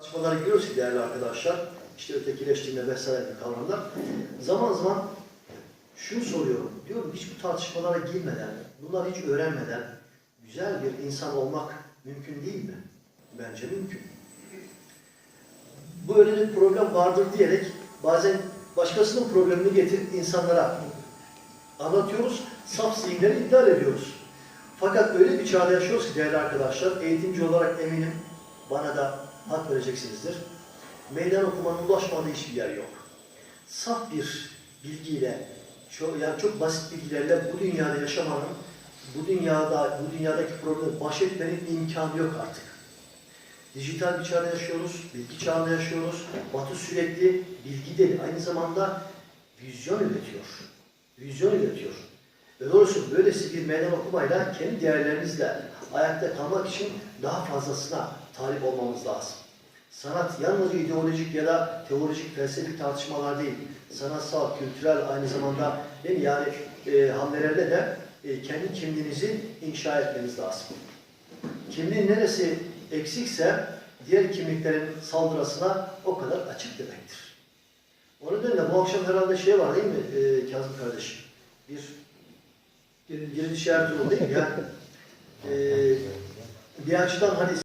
Tartışmaları görüyoruz ki değerli arkadaşlar, işte ötekileştirme vesaire gibi kavramlar. Zaman zaman şunu soruyorum, diyorum hiç bu tartışmalara girmeden, bunları hiç öğrenmeden güzel bir insan olmak mümkün değil mi? Bence mümkün. Bu öyle bir problem vardır diyerek bazen başkasının problemini getirip insanlara anlatıyoruz, saf zihinleri iptal ediyoruz. Fakat öyle bir çağda yaşıyoruz ki değerli arkadaşlar, eğitimci olarak eminim bana da hak vereceksinizdir. Meydan okumanın ulaşmadığı hiçbir yer yok. Saf bir bilgiyle, çok, yani çok basit bilgilerle bu dünyada yaşamanın, bu dünyada, bu dünyadaki problemi baş etmenin imkanı yok artık. Dijital bir çağda yaşıyoruz, bilgi çağında yaşıyoruz. Batı sürekli bilgi değil, aynı zamanda vizyon üretiyor. Vizyon üretiyor. Ve doğrusu böylesi bir meydan okumayla kendi değerlerinizle ayakta kalmak için daha fazlasına talip olmamız lazım. Sanat yalnızca ideolojik ya da teolojik felsefik tartışmalar değil. Sanatsal, kültürel aynı zamanda değil mi? Yani e, hamlelerle de e, kendi kimliğinizi inşa etmeniz lazım. Kimliğin neresi eksikse diğer kimliklerin saldırısına o kadar açık demektir. O nedenle bu akşam herhalde şey var değil mi e, Kazım kardeşim? Bir Girilişi Ertuğrul değil mi? Yani, e, bir açıdan hani